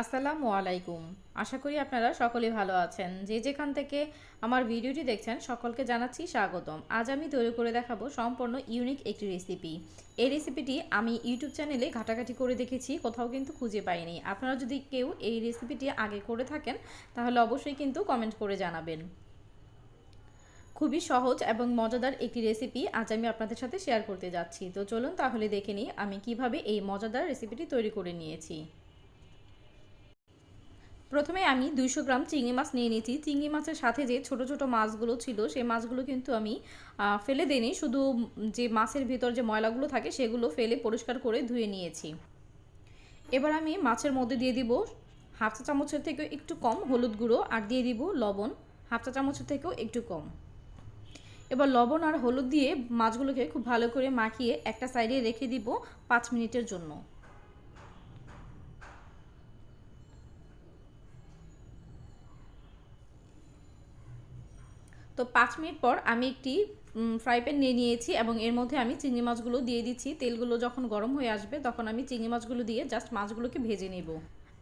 আসসালামু আলাইকুম। আশা করি আপনারা সকলে ভালো আছেন। যে যেখান থেকে আমার ভিডিওটি দেখছেন, সকলকে জানাচ্ছি স্বাগতম। আজ আমি তৈরি করে দেখাবো সম্পূর্ণ ইউনিক একটি রেসিপি এই রেসিপিটি আমি ইউটিউব চ্যানেলে ঘাটাঘাটি করে দেখেছি, কোথাও কিন্তু খুঁজে পাইনি। আপনারা যদি কেউ এই রেসিপিটি আগে করে থাকেন, তাহলে অবশ্যই কিন্তু কমেন্ট করে জানাবেন। খুবই সহজ এবং মজাদার একটি রেসিপি আজ আমি আপনাদের সাথে শেয়ার করতে যাচ্ছি। তো চলুন তাহলে দেখে নিই আমি কীভাবে এই মজাদার রেসিপিটি তৈরি করে নিয়েছি। প্রথমে আমি দুইশো গ্রাম চিংড়ি মাছ নিয়ে নিয়েছি। চিংড়ি মাছের সাথে যে ছোট ছোট মাছগুলো ছিল সেই মাছগুলো কিন্তু আমি ফেলে দিইনি। শুধু যে মাছের ভিতর যে ময়লাগুলো থাকে, সেগুলো ফেলে পরিষ্কার করে ধুয়ে নিয়েছি। এবার আমি মাছের মধ্যে দিয়ে দিব হাফ চা চামচের থেকেও একটু কম হলুদ গুঁড়ো আর দিয়ে দিব লবণ, হাফ চা চামচের থেকেও একটু কম। এবার লবণ আর হলুদ দিয়ে মাছগুলোকে খুব ভালো করে মাখিয়ে একটা সাইডে রেখে দিব পাঁচ মিনিটের জন্য। তো পাঁচ মিনিট পর আমি একটি ফ্রাই প্যান নিয়ে নিয়েছি এবং এর মধ্যে আমি চিংড়ি মাছগুলো দিয়ে দিচ্ছি। তেলগুলো যখন গরম হয়ে আসবে তখন আমি চিংড়ি মাছগুলো দিয়ে জাস্ট মাছগুলোকে ভেজে নেব।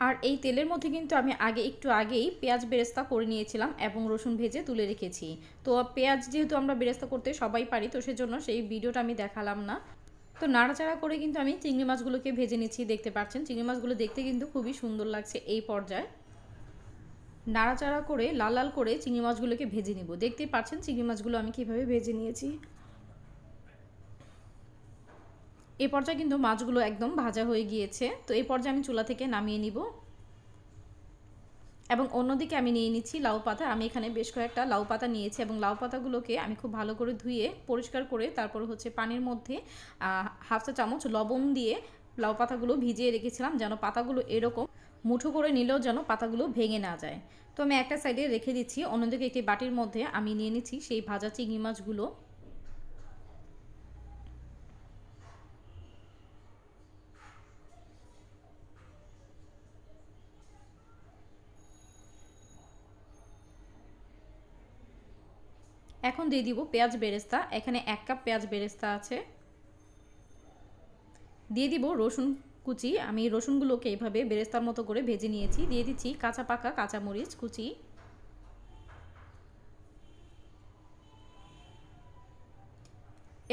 আর এই তেলের মধ্যে কিন্তু আমি আগে একটু আগেই পেঁয়াজ বেরেস্তা করে নিয়েছিলাম এবং রসুন ভেজে তুলে রেখেছি। তো পেঁয়াজ যেহেতু আমরা বেরেস্তা করতে সবাই পারি, তো সেজন্য সেই ভিডিওটা আমি দেখালাম না। তো নাড়াচাড়া করে কিন্তু আমি চিংড়ি মাছগুলোকে ভেজে নিচ্ছি, দেখতে পাচ্ছেন? চিংড়ি মাছগুলো দেখতে কিন্তু খুবই সুন্দর লাগছে এই পর্যায়ে। নাড়াচাড়া করে লাল লাল করে চিংড়ি মাছগুলোকে ভেজে নিব। দেখতেই পাচ্ছেন চিংড়ি মাছগুলো আমি কীভাবে ভেজে নিয়েছি। এ পর্যায়ে কিন্তু মাছগুলো একদম ভাজা হয়ে গিয়েছে। তো এই পর্যায়ে আমি চুলা থেকে নামিয়ে নিব। এবং অন্যদিকে আমি নিয়ে নিচ্ছি লাউ পাতা। আমি এখানে বেশ কয়েকটা লাউ পাতা নিয়েছি এবং লাউ পাতাগুলোকে আমি খুব ভালো করে ধুয়ে, পরিষ্কার করে তারপর হচ্ছে পানির মধ্যে হাফ চা চামচ লবণ দিয়ে লাউ পাতাগুলো ভিজিয়ে রেখেছিলাম যেন পাতাগুলো এরকম মুঠো করে নিলেও যেন পাতাগুলো ভেঙে না যায়। তো আমি একটা সাইডে রেখে দিচ্ছি। অন্যদিকে একটি বাটির মধ্যে আমি নিয়ে নিচ্ছি সেই ভাজা চিংড়ি মাছগুলো। এখন দিয়ে দিব পেঁয়াজ বেরেস্তা। এখানে এক কাপ পেঁয়াজ বেরেস্তা আছে। দিয়ে দিব রসুন কুচি, আমি রসুনগুলোকে এইভাবে বেরেস্তার মতো করে ভেজে নিয়েছি। দিয়ে দিচ্ছি কাঁচা পাকা কাঁচামরিচ কুচি।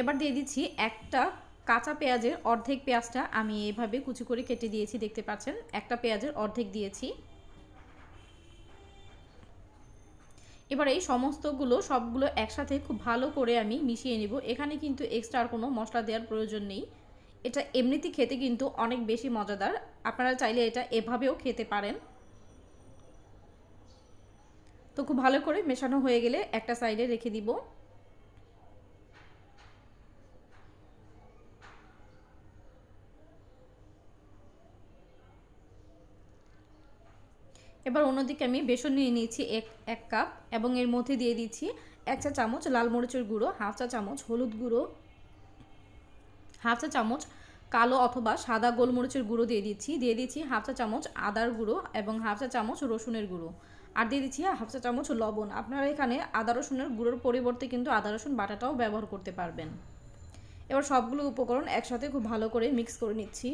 এবার দিয়ে দিচ্ছি একটা কাঁচা পেঁয়াজের অর্ধেক পেঁয়াজটা আমি এইভাবে কুচি করে কেটে দিয়েছি, দেখতে পাচ্ছেন? একটা পেঁয়াজের অর্ধেক দিয়েছি। এবার এই সমস্তগুলো, সবগুলো একসাথে খুব ভালো করে আমি মিশিয়ে নিব। এখানে কিন্তু এক্সট্রা আর কোনো মশলা দেওয়ার প্রয়োজন নেই। এটা এমনিতে খেতে কিন্তু অনেক বেশি মজাদার। আপনারা চাইলে এটা এভাবেও খেতে পারেন। তো খুব ভালো করে মেশানো হয়ে গেলে একটা সাইডে রেখে দিব। এবার অন্যদিকে আমি বেসন নিয়ে নিয়েছি এক এক কাপ এবং এর মধ্যে দিয়ে দিচ্ছি এক চা চামচ লাল মরিচের গুঁড়ো, হাফ চা চামচ হলুদ গুঁড়ো, হাফ চা চামচ কালো অথবা সাদা গোলমরিচের গুঁড়ো দিয়ে দিচ্ছি। দিয়ে দিচ্ছি হাফ চা চামচ আদার গুঁড়ো এবং হাফ চা চামচ রসুনের গুঁড়ো। আর দিয়ে দিচ্ছি হাফ চা চামচ লবণ। আপনারা এখানে আদা রসুনের গুঁড়োর পরিবর্তে কিন্তু আদা রসুন বাটাটাও ব্যবহার করতে পারবেন। এবার সবগুলো উপকরণ একসাথে খুব ভালো করে মিক্স করে নিচ্ছি।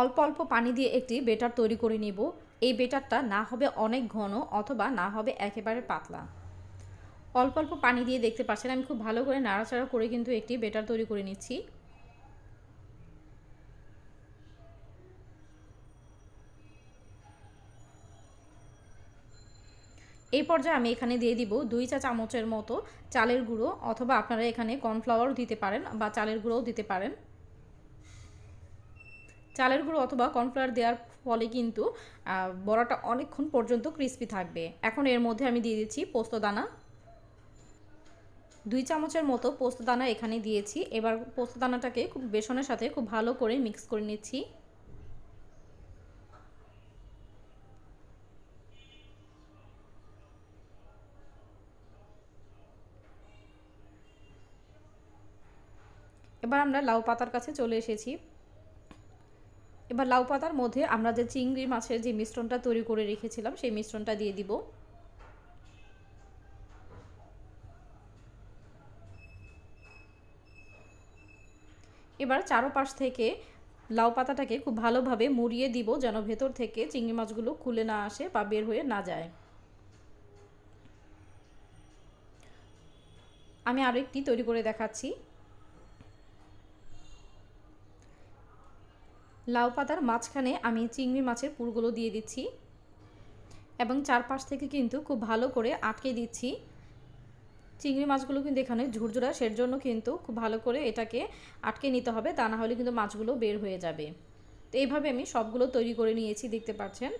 অল্প অল্প পানি দিয়ে একটি বেটার তৈরি করে নিব। এই বেটারটা না হবে অনেক ঘন অথবা না হবে একেবারে পাতলা। অল্প অল্প পানি দিয়ে দেখতে পাচ্ছেন, আমি খুব ভালো করে নাড়াচাড়া করে কিন্তু একটি বেটার তৈরি করে নিচ্ছি। এই পর্যায়ে আমি এখানে দিয়ে দিব দুই চা চামচের মতো চালের গুঁড়ো অথবা আপনারা এখানে কর্নফ্লাওয়ারও দিতে পারেন বা চালের গুঁড়োও দিতে পারেন। চালের গুঁড়ো অথবা কর্নফ্লাওয়ার দেওয়ার ফলে কিন্তু বড়াটা অনেকক্ষণ পর্যন্ত ক্রিস্পি থাকবে। এখন এর মধ্যে আমি দিয়ে দিচ্ছি পোস্তদানা দুই চামচের মতো পোস্তদানা এখানে দিয়েছি। এবার পোস্তদানাটাকে খুব বেসনের সাথে খুব ভালো করে মিক্স করে নিচ্ছি। এবার আমরা লাউ পাতার কাছে চলে এসেছি। এবার লাউ পাতার মধ্যে আমরা যে চিংড়ি মাছের যে মিশ্রণটা তৈরি করে রেখেছিলাম, সেই মিশ্রণটা দিয়ে দিব। এবার চারোপাশ থেকে লাউ পাতাটাকে খুব ভালোভাবে মুড়িয়ে দিব, যেন ভেতর থেকে চিংড়ি মাছগুলো খুলে না আসে বা বের হয়ে না যায়। আমি আরও একটি তৈরি করে দেখাচ্ছি। লাউ পাতার মাঝখানে আমি চিংড়ি মাছের পুরগুলো দিয়ে দিচ্ছি এবং চারপাশ থেকে কিন্তু খুব ভালো করে আটকে দিচ্ছি। চিংড়ি মাছগুলো কিন্তু এখানে ঝুরঝুরা সের জন্য কিন্তু খুব ভালো করে এটাকে আটকে নিতে হবে, তা না হলে কিন্তু মাছগুলো বের হয়ে যাবে। তো এইভাবে আমি সবগুলো তৈরি করে নিয়েছি, দেখতে পাচ্ছেন।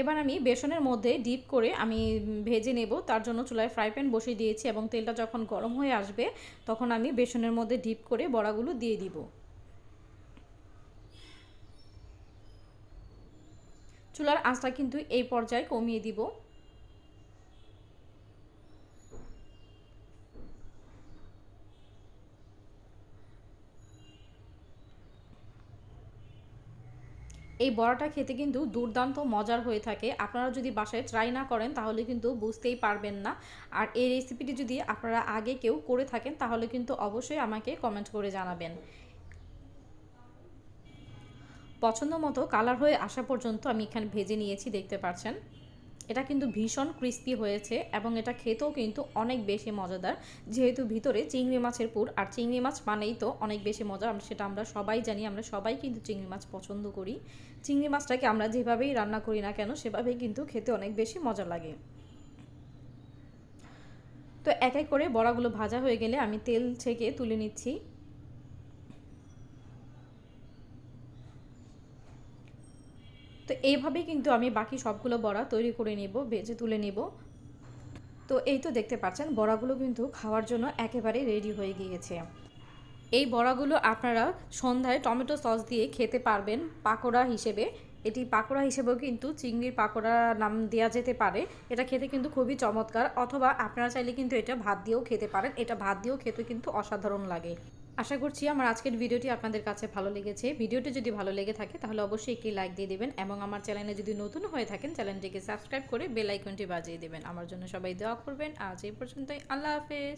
এবার আমি বেসনের মধ্যে ডিপ করে আমি ভেজে নেব। তার জন্য চুলায় ফ্রাই প্যান বসিয়ে দিয়েছি এবং তেলটা যখন গরম হয়ে আসবে, তখন আমি বেসনের মধ্যে ডিপ করে বড়াগুলো দিয়ে দিব। চুলার আঁচটা কিন্তু এই পর্যায়ে কমিয়ে দিব। এই বড়াটা খেতে কিন্তু দুর্দান্ত, মজার হয়ে থাকে। আপনারা যদি বাসায় ট্রাই না করেন, তাহলে কিন্তু বুঝতেই পারবেন না। আর এই রেসিপিটি যদি আপনারা আগে কেউ করে থাকেন, তাহলে কিন্তু অবশ্যই আমাকে কমেন্ট করে জানাবেন। পছন্দ মতো কালার হয়ে আসা পর্যন্ত আমি এখানে ভেজে নিয়েছি, দেখতে পাচ্ছেন। এটা কিন্তু ভীষণ ক্রিস্পি হয়েছে এবং এটা খেতেও কিন্তু অনেক বেশি মজাদার। যেহেতু ভিতরে চিংড়ি মাছের পুর, আর চিংড়ি মাছ মানেই তো অনেক বেশি মজা। সেটা আমরা সবাই জানি, আমরা সবাই কিন্তু চিংড়ি মাছ পছন্দ করি। চিংড়ি মাছটাকে আমরা যেভাবেই রান্না করি না কেন, সেভাবেই কিন্তু খেতে অনেক বেশি মজা লাগে। তো এক এক করে বড়াগুলো ভাজা হয়ে গেলে আমি তেল ছেঁকে তুলে নিচ্ছি। তো এইভাবেই কিন্তু আমি বাকি সবগুলো বড়া তৈরি করে নেব, ভেজে তুলে নেব। তো এই তো দেখতে পাচ্ছেন, বড়াগুলো কিন্তু খাওয়ার জন্য একেবারে রেডি হয়ে গিয়েছে। এই বড়াগুলো আপনারা সন্ধ্যায় টমেটো সস দিয়ে খেতে পারবেন পাকোড়া হিসেবে। এটি পাকোড়া হিসেবেও কিন্তু চিংড়ির পাকোড়া নাম দেওয়া যেতে পারে। এটা খেতে কিন্তু খুবই চমৎকার। অথবা আপনারা চাইলে কিন্তু এটা ভাত দিয়েও খেতে পারেন। এটা ভাত দিয়েও খেতে কিন্তু অসাধারণ লাগে। আশা করছি আমার আজকের ভিডিওটি আপনাদের কাছে ভালো লেগেছে। ভিডিওটি যদি ভালো লেগে থাকে, তাহলে অবশ্যই একটি লাইক দিয়ে দেবেন এবং আমার চ্যানেলে যদি নতুন হয়ে থাকেন, চ্যানেলটিকে সাবস্ক্রাইব করে বেল আইকনটি বাজিয়ে দেবেন। আমার জন্য সবাই দোয়া করবেন। আজ এই পর্যন্তই। আল্লাহ হাফেজ।